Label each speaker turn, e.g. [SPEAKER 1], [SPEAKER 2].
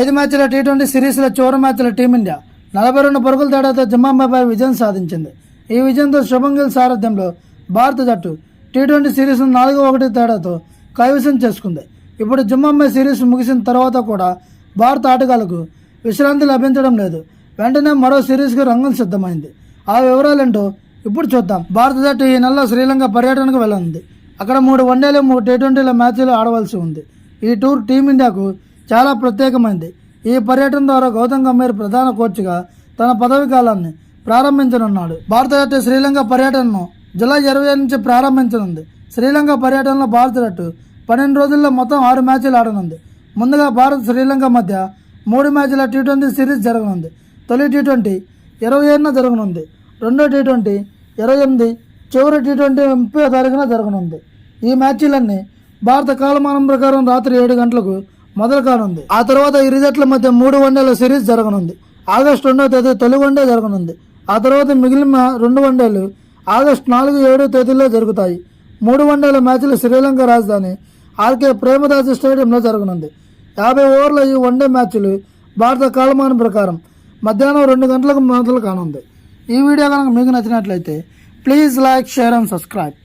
[SPEAKER 1] ఐదు మ్యాచ్ల T twenty సిరీస్లో చివరి మ్యాచ్ల టీమిండియా నలభై రెండు పరుగుల తేడాతో జింబాబ్వేపై విజయం సాధించింది. ఈ విజయంతో శుభం గిల్ సారథ్యంలో భారత జట్టు టీ ట్వంటీ సిరీస్ను నాలుగు ఒకటి తేడాతో కైవసం చేసుకుంది. ఇప్పుడు జింబాబ్వే సిరీస్ ముగిసిన తర్వాత కూడా భారత ఆటగాళ్ళకు విశ్రాంతి లభించడం లేదు. వెంటనే మరో సిరీస్కి రంగం సిద్ధమైంది. ఆ వివరాలేంటో ఇప్పుడు చూద్దాం. భారత జట్టు ఈ నెలలో శ్రీలంక పర్యటనకు వెళ్ళనుంది. అక్కడ మూడు వన్డేలు మూడు టీ ట్వంటీల మ్యాచ్లు ఆడవలసి ఉంది. ఈ టూర్ టీమిండియాకు చాలా ప్రత్యేకమైంది. ఈ పర్యటన ద్వారా గౌతమ్ గంభీర్ ప్రధాన కోచ్గా తన పదవి కాలాన్ని ప్రారంభించనున్నాడు. భారత జట్టు శ్రీలంక పర్యటనను జూలై ఇరవై నుంచి ప్రారంభించనుంది. శ్రీలంక పర్యటనలో భారత జట్టు పన్నెండు రోజుల్లో మొత్తం ఆరు మ్యాచ్లు ఆడనుంది. ముందుగా భారత్ శ్రీలంక మధ్య మూడు మ్యాచ్ల టీ ట్వంటీ సిరీస్ జరగనుంది. తొలి టీ ట్వంటీ ఇరవై ఏడున జరగనుంది. రెండో టీ ట్వంటీ ఇరవై ఎనిమిది చివరి టీ ట్వంటీ ముప్పై తారీఖున జరగనుంది. ఈ మ్యాచ్లన్నీ భారత కాలమానం ప్రకారం రాత్రి ఏడు గంటలకు మొదలు కానుంది. ఆ తర్వాత ఇరు జట్ల మధ్య మూడు వన్డేల సిరీస్ జరగనుంది. ఆగస్టు రెండవ తేదీ తొలి వన్డే జరగనుంది. ఆ తర్వాత మిగిలిన రెండు వన్డేలు ఆగస్టు నాలుగు ఏడు తేదీల్లో జరుగుతాయి. మూడు వన్డేల మ్యాచ్లు శ్రీలంక రాజధాని ఆర్కే ప్రేమదాస్ స్టేడియంలో జరగనుంది. యాభై ఓవర్ల ఈ వన్డే మ్యాచ్లు భారత కాలమానం ప్రకారం మధ్యాహ్నం రెండు గంటలకు మొదలు కానుంది. ఈ వీడియో కనుక మీకు నచ్చినట్లయితే please like share and subscribe.